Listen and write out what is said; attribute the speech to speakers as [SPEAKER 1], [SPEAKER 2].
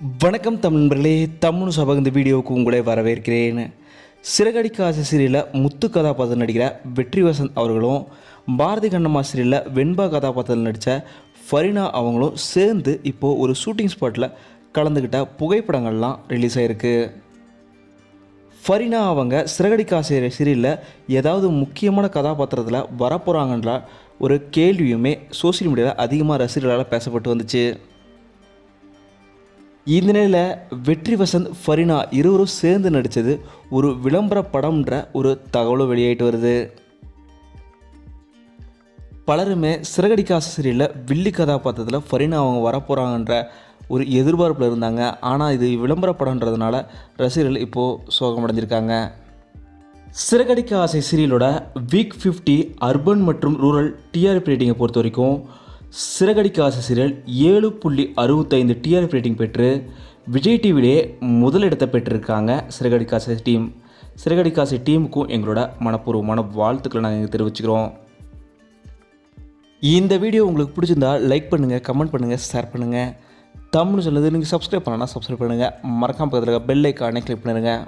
[SPEAKER 1] வணக்கம் தமிழ் நண்பர்களே தமிழ் சபக இந்த வீடியோவுக்கு உங்களை வரவேற்கிறேன். சிறகடிக்க ஆசை சீரியலில் முத்து கதாபாத்திரம் நடிக்கிற வெற்றி வசந்த் அவர்களும் பாரதி கண்ணம்மா சீரியலில் வெண்பா கதாபாத்திரத்தில் நடித்த ஃபரினா அவங்களும் சேர்ந்து இப்போது ஒரு ஷூட்டிங் ஸ்பாட்டில் கலந்துக்கிட்ட புகைப்படங்கள்லாம் ரிலீஸ் ஆகிருக்கு ஃபரினா அவங்க சிறகடிக்க ஆசை சீரியலில் ஏதாவது முக்கியமான கதாபாத்திரத்தில் வரப்போகிறாங்கன்ற ஒரு கேள்வியுமே சோஷியல் மீடியாவில் அதிகமாக ரசிகர்களால் பேசப்பட்டு வந்துச்சு. இந்த நிலையில் வெற்றி வசந்த் ஃபரினா இருவரும் சேர்ந்து நடித்தது ஒரு விளம்பர படம்ன்ற ஒரு தகவலும் வெளியாயிட்டு வருது. பலருமே சிறகடிக்க ஆசிரியரில் வில்லி கதாபாத்திரத்தில் ஃபரினா அவங்க வரப்போகிறாங்கன்ற ஒரு எதிர்பார்ப்பில் இருந்தாங்க. ஆனால் இது விளம்பர படம்ன்றதுனால ரசிகர்கள் இப்போது சோகமடைஞ்சிருக்காங்க. சிறகடிக்க ஆசை சீரியலோட வீக் ஃபிஃப்டி அர்பன் மற்றும் ரூரல் டிஆர்பி ரேட்டிங்கை பொறுத்த வரைக்கும் சிறகடிக்க ஆசை சீரியல் ஏழு புள்ளி அறுபத்தைந்து டிஆர்பி ரேட்டிங் பெற்று விஜய் டிவிலே முதலிடத்தை பெற்றிருக்காங்க சிறகடிக்க ஆசை டீம். சிறகடிக்க டீமுக்கும் எங்களோட மனப்பூர்வமான வாழ்த்துக்களை நாங்கள் இங்கே தெரிவிச்சுக்கிறோம். இந்த வீடியோ உங்களுக்கு பிடிச்சிருந்தா லைக் பண்ணுங்கள் கமெண்ட் பண்ணுங்கள் ஷேர் பண்ணுங்கள் தமிழ் சொல்லுது நீங்கள் சப்ஸ்கிரைப் பண்ணனா சப்ஸ்கிரைப் பண்ணுங்கள் மறக்காம பக்கத்தில் பெல் ஐக்கானே கிளிக் பண்ணுங்கள்